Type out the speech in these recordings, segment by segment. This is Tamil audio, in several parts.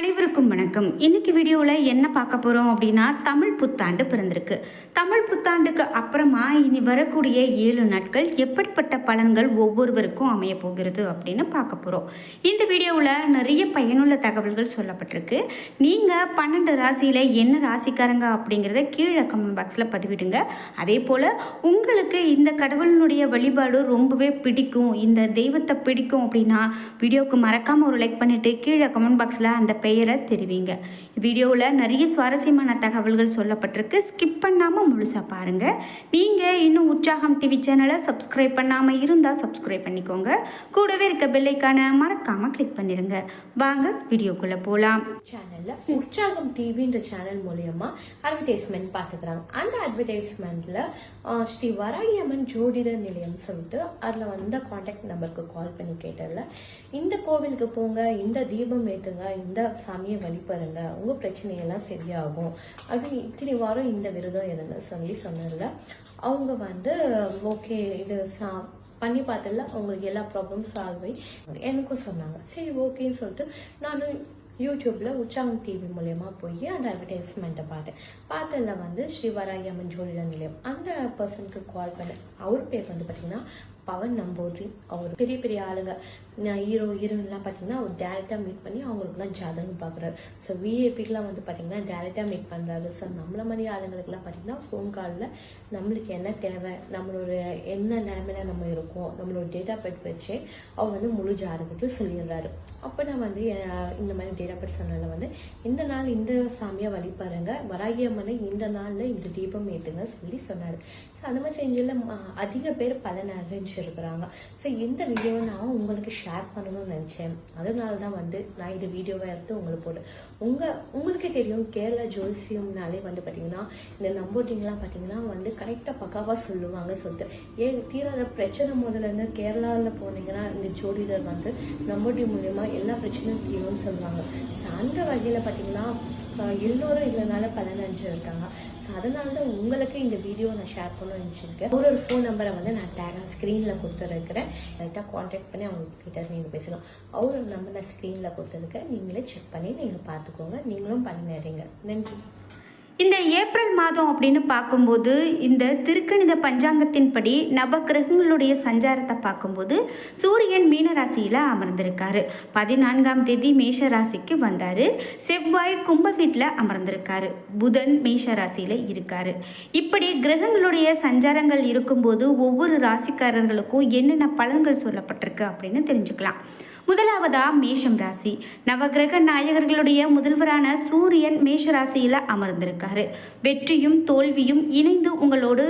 அனைவருக்கும் வணக்கம். இன்னைக்கு வீடியோவில் என்ன பார்க்க போகிறோம் அப்படின்னா தமிழ் புத்தாண்டு பிறந்திருக்கு. தமிழ் புத்தாண்டுக்கு அப்புறமா இனி வரக்கூடிய ஏழு நாட்கள் எப்படிப்பட்ட பலன்கள் ஒவ்வொருவருக்கும் அமைய போகிறது அப்படின்னு பார்க்க போகிறோம் இந்த வீடியோவில் நிறைய பயனுள்ள தகவல்கள் சொல்லப்பட்டிருக்கு. நீங்கள் பன்னெண்டு ராசியில் என்ன ராசிக்காரங்க அப்படிங்கிறத கீழே கமெண்ட் பாக்ஸில் பதிவிடுங்க. அதே போல் உங்களுக்கு இந்த கடவுளினுடைய வழிபாடு ரொம்பவே பிடிக்கும். இந்த தெய்வத்தை பிடிக்கும் அப்படின்னா வீடியோவுக்கு மறக்காமல் ஒரு லைக் பண்ணிவிட்டு கீழே கமெண்ட் பாக்ஸில் அந்த பெயரை பெயரை தெரிவிங்க. வீடியோவில் நிறைய சுவாரஸ்யமான தகவல்கள் சொல்லப்பட்டிருக்கு. ஸ்கிப் பண்ணாமல் முழுசாக பாருங்கள் நீங்கள் இன்னும் உற்சாகம் டிவி சேனலை சப்ஸ்கிரைப் பண்ணாமல் இருந்தால் சப்ஸ்கிரைப் பண்ணிக்கோங்க. கூடவே இருக்க பெல்லைக்கான மறக்காமல் கிளிக் பண்ணிடுங்க வாங்க வீடியோக்குள்ளே போகலாம் சேனலில் உற்சாகம் டிவின்ற சேனல் மூலியமா அட்வர்டைஸ்மெண்ட் பார்த்துக்கிறாங்க அந்த அட்வர்டைஸ்மெண்ட்டில் ஸ்ரீ வராயம்மன் ஜோதிடர் நிலையம் சொல்லிட்டு அதில் வந்த காண்டாக்ட் நம்பருக்கு கால் பண்ணி கேட்டதுல இந்த கோவிலுக்கு போங்க இந்த தீபம் ஏற்றுங்க இந்த சாமியை வழிபடுங்க. உங்கள் பிரச்சனையெல்லாம் சரியாகும். அப்படி இத்தனை வாரம் இந்த விரதம் இருங்க சொல்லி சொன்னதுல அவங்க வந்து ஓகே இது சா பண்ணி பார்த்ததில்ல அவங்களுக்கு எல்லா ப்ராப்ளம் சால்வ் ஆகி எனக்கும் சொன்னாங்க. சரி ஓகேன்னு சொல்லிட்டு நானும் யூடியூப்பில் உற்சாகம் டிவி மூலயமா போய் அந்த அட்வர்டைஸ்மெண்ட்டை பார்த்தேன். பார்த்ததுல வந்து ஸ்ரீவராயம்மன் ஜோதிட நிலையம். அந்த பர்சனுக்கு கால் பண்ணேன். அவர் பேர் வந்து பார்த்தீங்கன்னா பவன் நம்பூரி அவர் பெரிய பெரிய ஆளுங்க நான் ஹீரோ ஹீரோயின்லாம் பார்த்தீங்கன்னா அவர் டேரெக்டாக மீட் பண்ணி அவங்களுக்குலாம் ஜாதகம் பார்க்குறாரு ஸோ விஏபிக்கெலாம் வந்து பார்த்தீங்கன்னா டேரெக்டாக மீட் பண்ணுறாரு ஸோ நம்மள மாதிரி ஆளுங்களுக்குலாம் பார்த்தீங்கன்னா ஃபோன் காலில் நம்மளுக்கு என்ன தேவை நம்மளோட என்ன நிலைமையில நம்ம இருக்கோம் நம்மளோட டேட்டா பெட் வச்சு அவர் வந்து முழு ஜாதகத்தையும் சொல்லிடுறாரு. அப்போ நான் வந்து இந்த மாதிரி டேட்டா பெட் வந்து இந்த நாள் இந்த சாமியை வழிபாருங்க வராகியம்மனை இந்த நாளில் இந்த தீபம் ஏற்றுங்க சொல்லி சொன்னார். ஸோ அந்த மாதிரி செஞ்சதில் அதிக பேர் பலன் அடைஞ்சிருக்கிறாங்க. ஸோ இந்த வீடியோவை நான் உங்களுக்கு ஷேர் பண்ணணும்னு நினச்சேன். அதனால தான் வந்து நான் இந்த வீடியோவை எடுத்து உங்களுக்கு போட்டேன் உங்கள் உங்களுக்கே தெரியும் கேரளா ஜோசியம்னாலே வந்து பார்த்தீங்கன்னா இந்த நம்போட்டிங்லாம் பார்த்தீங்கன்னா வந்து கரெக்டாக பக்காவாக சொல்லுவாங்க சொல்லிட்டு. ஏன் தீராத பிரச்சனை முதல்ல இருந்து கேரளாவில் போனீங்கன்னா இந்த ஜோதிடர் வந்து நம்போட்டி மூலயமா எல்லா பிரச்சனையும் தீரும்னு சொல்லுவாங்க. ஸோ அந்த வகையில் பார்த்தீங்கன்னா எல்லோரும் இதனால பலனஞ்சு இருக்காங்க. ஸோ அதனால தான் உங்களுக்கு இந்த வீடியோ நான் ஷேர் பண்ணணும்னு நினச்சிருக்கேன். ஒரு ஒரு ஃபோன் நம்பரை வந்து நான் டேகாக ஸ்க்ரீனில் கொடுத்துருக்கிறேன். கரெக்டாக காண்டாக்ட் பண்ணி அவங்க கிட்ட நீங்கள் பேசலாம் அவரோட நம்பர் நான் ஸ்க்ரீனில் கொடுத்துருக்கேன் நீங்களே செக் பண்ணி நீங்கள் பார்த்துக்கோங்க. நீங்களும் பண்ணிடுறீங்க நன்றி. இந்த ஏப்ரல் மாதம் அப்படின்னு பார்க்கும்போது இந்த திருக்கணித பஞ்சாங்கத்தின்படி நவக்கிரகங்களுடைய சஞ்சாரத்தை பார்க்கும்போது சூரியன் மீன ராசியில் அமர்ந்திருக்காரு. பதினான்காம் தேதி மேஷ ராசிக்கு வந்தார். செவ்வாய் கும்ப வீட்டில் அமர்ந்திருக்காரு. புதன் மேஷ ராசியில் இருக்கார். இப்படி கிரகங்களுடைய சஞ்சாரங்கள் இருக்கும்போது ஒவ்வொரு ராசிக்காரர்களுக்கும் என்னென்ன பலன்கள் சொல்லப்பட்டிருக்கு அப்படின்னு தெரிஞ்சுக்கலாம். முதலாவதா மேஷம் ராசி. நவகிரக நாயகர்களுடைய முதல்வரான சூரியன் மேஷ ராசியில் அமர்ந்திருக்காரு. வெற்றியும் தோல்வியும் இணைந்து உங்களோடு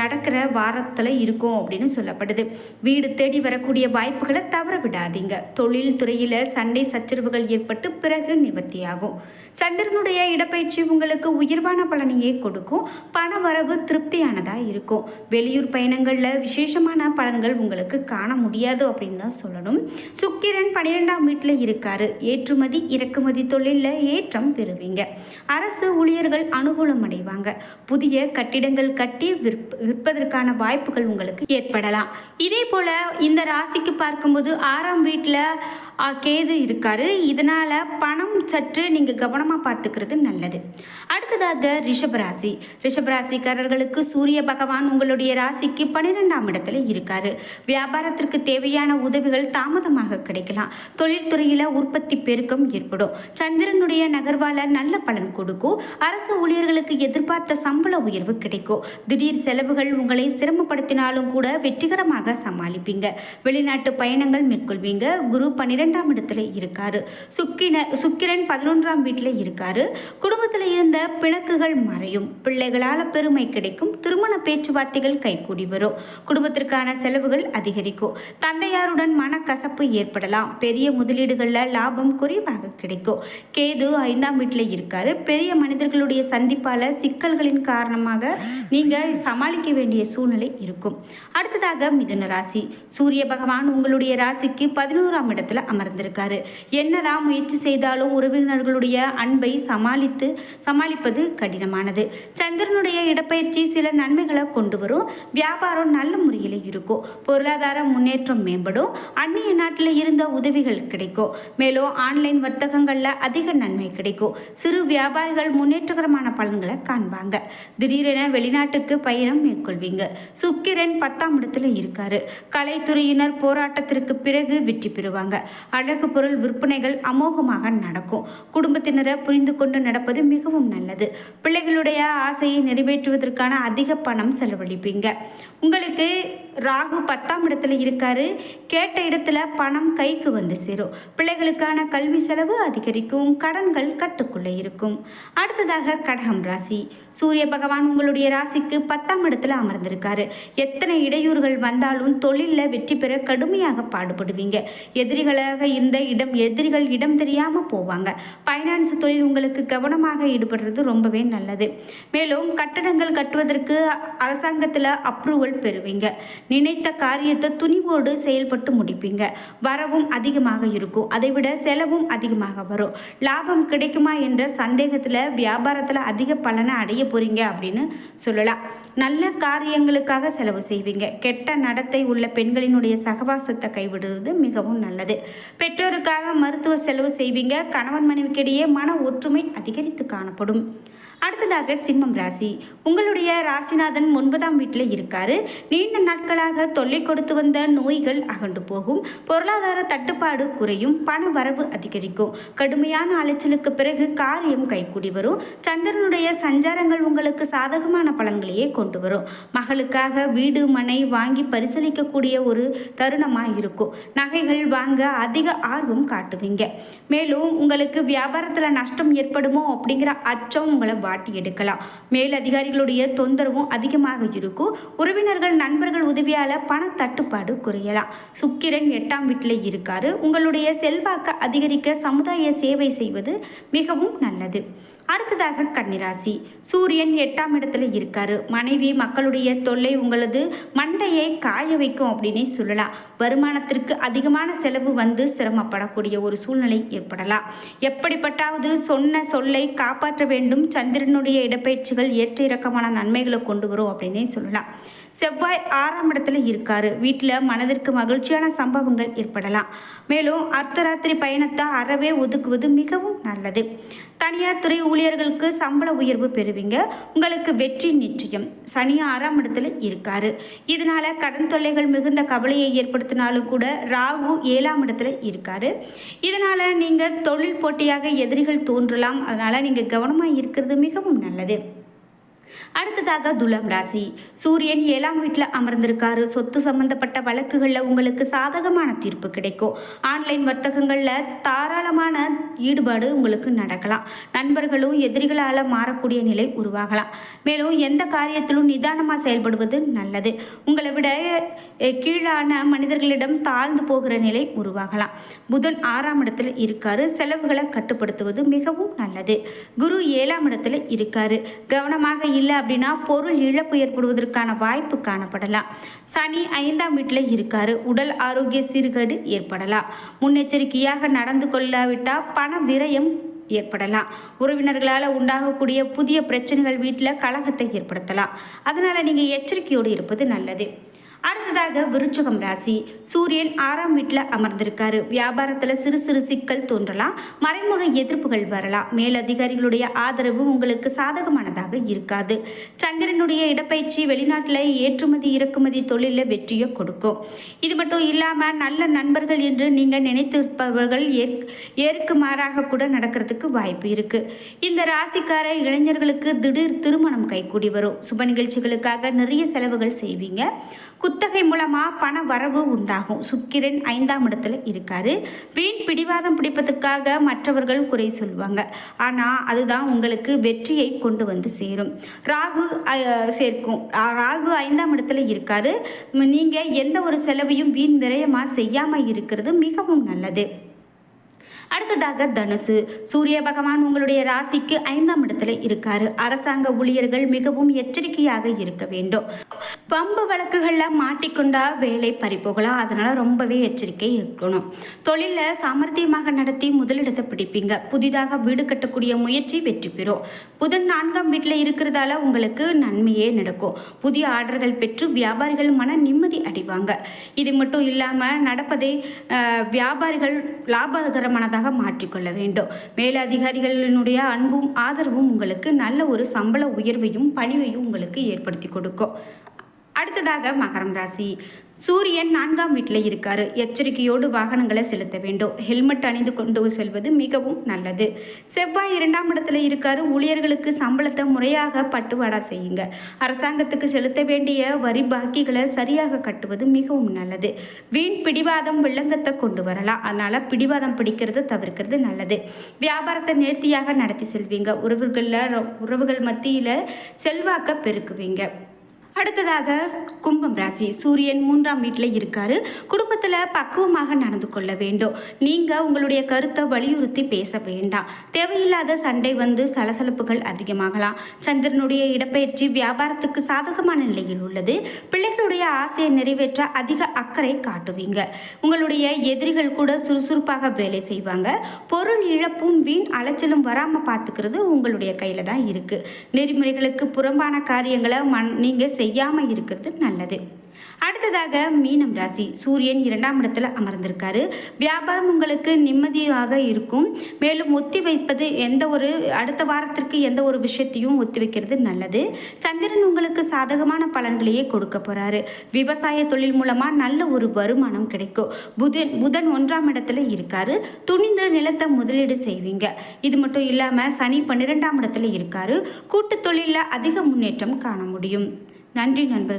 நடக்கிற வாரத்தில் இருக்கும் அப்படின்னு சொல்லப்படுது. வீடு தேடி வரக்கூடிய வாய்ப்புகளை தவற விடாதீங்க தொழில் துறையில் சண்டை சச்சரவுகள் ஏற்பட்டு பிறகு நிவர்த்தியாகும். சந்திரனுடைய இடப்பயிற்சி உங்களுக்கு உயர்வான பலனையே கொடுக்கும். பண வரவு திருப்தியானதாக இருக்கும். வெளியூர் பயணங்களில் விசேஷமான பலன்கள் உங்களுக்கு காண முடியாது அப்படின்னு தான் சொல்லணும். சுக் சுக்கிரன் பன்னிரெண்டாம் வீட்டில் இருக்காரு. ஏற்றுமதி இறக்குமதி தொழிலில் ஏற்றம் பெறுவீங்க. அரசு ஊழியர்கள் அனுகூலம் அடைவாங்க. புதிய கட்டிடங்கள் கட்டி விற்ப விற்பதற்கான வாய்ப்புகள் உங்களுக்கு ஏற்படலாம். இதே போல் இந்த ராசிக்கு பார்க்கும்போது ஆறாம் வீட்டில் கேது இருக்காரு. இதனால் பணம் சற்று நீங்கள் கவனமாக பார்த்துக்கிறது நல்லது. அடுத்ததாக ரிஷபராசி ரிஷபராசிக்காரர்களுக்கு சூரிய பகவான் உங்களுடைய ராசிக்கு பன்னிரெண்டாம் இடத்துல இருக்காரு. வியாபாரத்திற்கு தேவையான உதவிகள் தாமதமாக கிடைக்கலாம். தொழில்துறையில் உற்பத்தி பெருக்கம் ஏற்படும். சந்திரனுடைய நகர்வால நல்ல பலன் கொடுக்கும். அரசு ஊழியர்களுக்கு எதிர்பார்த்த சம்பள உயர்வு கிடைக்கும். திடீர் செலவுகள் உங்களை சிரமப்படுத்தினாலும் கூட வெற்றிகரமாக சமாளிப்பீங்க. வெளிநாட்டு பயணங்கள் மேற்கொள்வீங்க. குரு இரண்டாம் இடத்துல இருக்காரு. சுக்கின சுக்கிரன் பதினொன்றாம் வீட்டில் இருக்காரு. குடும்பத்தில் இருந்த பிணக்குகள் மறையும். பிள்ளைகளால் பெருமை கிடைக்கும். திருமண பேச்சுவார்த்தைகள் கைகூடி வரும். குடும்பத்திற்கான செலவுகள் அதிகரிக்கும். தந்தையாருடன் மனக்கசப்பு ஏற்படலாம். பெரிய முதலீடுகளில் லாபம் குறைவாக கிடைக்கும். கேது ஐந்தாம் வீட்டில் இருக்காரு. பெரிய மனிதர்களுடைய சந்திப்பால் சிக்கல்களின் காரணமாக நீங்கள் சமாளிக்க வேண்டிய சூழ்நிலை இருக்கும். அடுத்ததாக மிதுன ராசி. சூரிய பகவான் உங்களுடைய ராசிக்கு பதினோராம் இடத்துல அமர்ந்திருக்காரு என்னதான் முயற்சி செய்தாலும் உறவினர்களுடைய அன்பை சமாளித்து சமாளிப்பது கடினமானது. சந்திரனுடைய இடப்பயிற்சி சில நன்மைகளை கொண்டு வரும். வியாபாரம் நல்ல முறையில் இருக்கும். பொருளாதார முன்னேற்றம் மேம்படும். அந்நிய நாட்டில் இருந்த உதவிகள் கிடைக்கும். மேலும் ஆன்லைன் வர்த்தகங்களில் அதிக நன்மை கிடைக்கும். சிறு வியாபாரிகள் முன்னேற்றகரமான பலன்களை காண்பாங்க. திடீரென வெளிநாட்டுக்கு பயணம் மேற்கொள்வீங்க. சுக்கிரன் பத்தாம் இடத்துல இருக்காரு. கலைத்துறையினர் போராட்டத்திற்கு பிறகு வெற்றி பெறுவாங்க. அழகு பொருள் விற்பனைகள் அமோகமாக நடக்கும். குடும்பத்தினரை புரிந்து கொண்டு நடப்பது மிகவும் நல்லது. பிள்ளைகளுடைய ஆசையை நிறைவேற்றுவதற்கான அதிக பணம் செலவழிப்பீங்க. உங்களுக்கு ராகு பத்தாம் இடத்துல இருக்காரு. கேட்ட இடத்துல பணம் கைக்கு வந்து சேரும். பிள்ளைகளுக்கான கல்வி செலவு அதிகரிக்கும். கடன்கள் கட்டுக்குள்ளே இருக்கும். அடுத்ததாக கடகம் ராசி. சூரிய பகவான் உங்களுடைய ராசிக்கு பத்தாம் இடத்துல அமர்ந்திருக்காரு. எத்தனை இடையூறுகள் வந்தாலும் தொழிலில் வெற்றி பெற கடுமையாக பாடுபடுவீங்க. எதிரிகளை வழியாக இந்த இடம் எதிரிகள் இடம் தெரியாமல் போவாங்க. ஃபைனான்ஸ் தொழில் உங்களுக்கு கவனமாக ஈடுபடுறது ரொம்பவே நல்லது. மேலும் கட்டடங்கள் கட்டுவதற்கு அரசாங்கத்தில் அப்ரூவல் பெறுவீங்க. நினைத்த காரியத்தை துணிவோடு செயல்பட்டு முடிப்பீங்க. வரவும் அதிகமாக இருக்கும். அதை விட செலவும் அதிகமாக வரும். லாபம் கிடைக்குமா என்ற சந்தேகத்தில் வியாபாரத்தில் அதிக பலனை அடைய போகிறீங்க அப்படின்னு சொல்லலாம். நல்ல காரியங்களுக்காக செலவு செய்வீங்க. கெட்ட நடத்தை உள்ள பெண்களினுடைய சகவாசத்தை கைவிடுவது மிகவும் நல்லது. பெற்றோருக்காக மருத்துவ செலவு செய்வீங்க கணவன் மனைவிக்கிடையே மன ஒற்றுமை அதிகரித்து காணப்படும். அடுத்ததாக சிம்மம் ராசி. உங்களுடைய ராசிநாதன் ஒன்பதாம் வீட்டில் இருக்காரு. நீண்ட நாட்களாக தொல்லை கொடுத்து வந்த நோய்கள் அகண்டு போகும். பொருளாதார தட்டுப்பாடு குறையும். பண வரவு அதிகரிக்கும். கடுமையான அலைச்சலுக்கு பிறகு காரியம் கைகூடி வரும். சந்திரனுடைய சஞ்சாரங்கள் உங்களுக்கு சாதகமான பலன்களையே கொண்டு வரும். மகளுக்காக வீடு மனை வாங்கி பரிசீலிக்கக்கூடிய ஒரு தருணமாக இருக்கும். நகைகள் வாங்க அதிக ஆர்வம் காட்டுவீங்க. மேலும் உங்களுக்கு வியாபாரத்தில் நஷ்டம் ஏற்படுமோ அப்படிங்கிற அச்சம் உங்களை வாட்டி எடுக்கலாம். மேல் அதிகாரிகளுடைய தொந்தரவும் அதிகமாக இருக்கும். உறவினர்கள் நண்பர்கள் உதவியால் பண தட்டுப்பாடு குறையலாம். சுக்கிரன் எட்டாம் வீட்டில் இருக்காரு. உங்களுடைய செல்வாக்கை அதிகரிக்க சமுதாய சேவை செய்வது மிகவும் நல்லது. அடுத்ததாக கன்னிராசி. சூரியன் எட்டாம் இடத்துல இருக்காரு. மனைவி மக்களுடைய தொல்லை உங்களது மண்டையை காய வைக்கும் அப்படின்னே சொல்லலாம். வருமானத்திற்கு அதிகமான செலவு வந்து சிரமப்படக்கூடிய ஒரு சூழ்நிலை ஏற்படலாம். எப்படிப்பட்டாவது சொன்ன சொல்லை காப்பாற்ற வேண்டும். சந்திரனுடைய இடப்பயிற்சிகள் ஏற்ற இறக்கமான நன்மைகளை கொண்டு வரும் அப்படின்னே சொல்லலாம். செவ்வாய் ஆறாம் இடத்துல இருக்காரு. வீட்டில் மனதிற்கு மகிழ்ச்சியான சம்பவங்கள் ஏற்படலாம். மேலும் அர்த்தராத்திரி பயணத்தை அறவே ஒதுக்குவது மிகவும் நல்லது. தனியார் துறை ஊழியர்களுக்கு சம்பள உயர்வு பெறுவீங்க. உங்களுக்கு வெற்றி நிச்சயம். சனி ஆறாம் இடத்துல இருக்காரு. இதனால கடன் தொல்லைகள் மிகுந்த கவலையை ஏற்படுத்தினாலும் கூட ராகு ஏழாம் இடத்துல இருக்காரு. இதனால நீங்க தொழில் போட்டியாக எதிரிகள் தோன்றலாம். அதனால நீங்க கவனமாக இருக்கிறது மிகவும் நல்லது. அடுத்ததாக துலாம் ராசி. சூரியன் ஏழாம் வீட்டில் அமர்ந்திருக்காரு. சொத்து சம்பந்தப்பட்ட வழக்குகளில் உங்களுக்கு சாதகமான தீர்ப்பு கிடைக்கும். ஆன்லைன் வர்த்தகங்களில் தாராளமான ஈடுபாடு உங்களுக்கு நடக்கலாம். நண்பர்களும் எதிரிகளால் மாறக்கூடிய நிலை உருவாகலாம். மேலும் எந்த காரியத்திலும் நிதானமாக செயல்படுவது நல்லது. உங்களை விட கீழான மனிதர்களிடம் தாழ்ந்து போகிற நிலை உருவாகலாம். புதன் ஆறாம் இடத்துல இருக்காரு. செலவுகளை கட்டுப்படுத்துவது மிகவும் நல்லது. குரு ஏழாம் இடத்துல இருக்காரு. கவனமாக இல்லை அப்படின்னா பொருள் இழப்பு ஏற்படுவதற்கான வாய்ப்பு காணப்படலாம். சனி ஐந்தாம் வீட்டில் இருக்காரு. உடல் ஆரோக்கிய சீர்கேடு ஏற்படலாம். முன்னெச்சரிக்கையாக நடந்து கொள்ளாவிட்டால் பண விரயம் ஏற்படலாம். உறவினர்களால் உண்டாகக்கூடிய புதிய பிரச்சனைகள் வீட்டில் கலகத்தை ஏற்படுத்தலாம். அதனால் நீங்கள் எச்சரிக்கையோடு இருப்பது நல்லது. அடுத்ததாக விருச்சகம் ராசி. சூரியன் ஆறாம் வீட்டில் அமர்ந்திருக்காரு. வியாபாரத்தில் சிறு சிறு சிக்கல் தோன்றலாம். மறைமுக எதிர்ப்புகள் வரலாம். மேலதிகாரிகளுடைய ஆதரவு உங்களுக்கு சாதகமானதாக இருக்காது. சந்திரனுடைய இடப்பயிற்சி வெளிநாட்டில் ஏற்றுமதி இறக்குமதி தொழிலில் வெற்றியை கொடுக்கும். இது மட்டும் இல்லாமல் நல்ல நண்பர்கள் என்று நீங்கள் நினைத்திருப்பவர்கள் ஏற் ஏற்கு மாறாக கூட நடக்கிறதுக்கு வாய்ப்பு இருக்குது இந்த ராசிக்கார இளைஞர்களுக்கு திடீர் திருமணம் கைகூடி வரும். சுப நிகழ்ச்சிகளுக்காக நிறைய செலவுகள் செய்வீங்க. குத்தகை மூலமாக பண வரவு உண்டாகும். சுக்கிரன் ஐந்தாம் இடத்துல இருக்காரு. வீண் பிடிவாதம் பிடிப்பதற்காக மற்றவர்கள் குறை சொல்லுவாங்க. ஆனால் அதுதான் உங்களுக்கு வெற்றியை கொண்டு வந்து சேரும். ராகு சேர்க்கும். ராகு ஐந்தாம் இடத்துல இருக்காரு. நீங்கள் எந்த ஒரு செலவையும் வீண் விரயமாக செய்யாமல் இருக்கிறது மிகவும் நல்லது. அடுத்ததாக தனுசு. சூரிய பகவான் உங்களுடைய ராசிக்கு ஐந்தாம் இடத்துல இருக்காரு. அரசாங்க ஊழியர்கள் மிகவும் எச்சரிக்கையாக இருக்க வேண்டும். பம்பு வழக்குகளில் மாட்டிக்கொண்டா வேலை பறிப்போகலாம் அதனால ரொம்பவே எச்சரிக்கை இருக்கணும். தொழிலில் சாமர்த்தியமாக நடத்தி முதலிடத்தை பிடிப்பீங்க. புதிதாக வீடு கட்டக்கூடிய முயற்சி வெற்றி பெறும். புதன் நான்காம் வீட்டில் இருக்கிறதால உங்களுக்கு நன்மையே நடக்கும். புதிய ஆர்டர்கள் பெற்று வியாபாரிகள் மன நிம்மதி அடைவாங்க. இது மட்டும் இல்லாமல் நடப்பதை வியாபாரிகள் லாபகரமாக லாபகரமானதாக மாற்றிக்கொள்ள வேண்டும். மேலதிகாரிகளினுடைய அன்பும் ஆதரவும் உங்களுக்கு நல்ல ஒரு சம்பள உயர்வையும் பணிவையும் உங்களுக்கு ஏற்படுத்தி கொடுக்கும். அடுத்ததாக மகரம் ராசி. சூரியன் நான்காம் வீட்டில் இருக்காரு. எச்சரிக்கையோடு வாகனங்களை செலுத்த வேண்டும். ஹெல்மெட் அணிந்து கொண்டு செல்வது மிகவும் நல்லது. செவ்வாய் இரண்டாம் இடத்துல இருக்காரு. ஊழியர்களுக்கு சம்பளத்தை முறையாக பட்டுவாடா செய்யுங்க. அரசாங்கத்துக்கு செலுத்த வேண்டிய வரி பாக்கிகளை சரியாக கட்டுவது மிகவும் நல்லது. வீண் பிடிவாதம் வில்லங்கத்தை கொண்டு வரலாம். அதனால பிடிவாதம் பிடிக்கிறது தவிர்க்கிறது நல்லது. வியாபாரத்தை நேர்த்தியாக நடத்தி செல்வீங்க. உறவுகளில் உறவுகள் மத்தியில் செல்வாக்க பெருக்குவீங்க. அடுத்ததாக கும்பம் ராசி. சூரியன் மூன்றாம் வீட்டில் இருக்காரு. குடும்பத்தில் பக்குவமாக நடந்து கொள்ள வேண்டும். நீங்கள் உங்களுடைய கருத்தை வலியுறுத்தி பேச வேண்டாம். தேவையில்லாத சண்டை வந்து சலசலப்புகள் அதிகமாகலாம். சந்திரனுடைய இடப்பெயர்ச்சி வியாபாரத்துக்கு சாதகமான நிலையில் உள்ளது. பிள்ளைகளுடைய ஆசையை நிறைவேற்ற அதிக அக்கறை காட்டுவீங்க. உங்களுடைய எதிரிகள் கூட சுறுசுறுப்பாக வேலை செய்வாங்க. பொருள் இழப்பும் வீண் அலைச்சலும் வராமல் பார்த்துக்கிறது உங்களுடைய கையில் தான் இருக்குது நெறிமுறைகளுக்கு புறம்பான காரியங்களை மண் நீங்கள் செய்யாமல் இருக்கிறது நல்லது. அடுத்ததாக மீனம் ராசி. சூரியன் இரண்டாம் இடத்துல அமர்ந்திருக்காரு. வியாபாரம் உங்களுக்கு நிம்மதியாக இருக்கும். மேலும் ஒத்தி வைப்பது எந்த ஒரு அடுத்த வாரத்திற்கு எந்த ஒரு விஷயத்தையும் ஒத்தி வைக்கிறது நல்லது. சந்திரன் உங்களுக்கு சாதகமான பலன்களையே கொடுக்க போறாரு. விவசாய தொழில் மூலமா நல்ல ஒரு வருமானம் கிடைக்கும். புதன் புதன் ஒன்றாம் இடத்துல இருக்காரு. துணிந்த நிலத்தை முதலீடு செய்வீங்க. இது மட்டும் இல்லாம சனி பன்னிரெண்டாம் இடத்துல இருக்காரு. கூட்டு தொழிலில் அதிக முன்னேற்றம் காண முடியும். நன்றி நண்பர்கள்.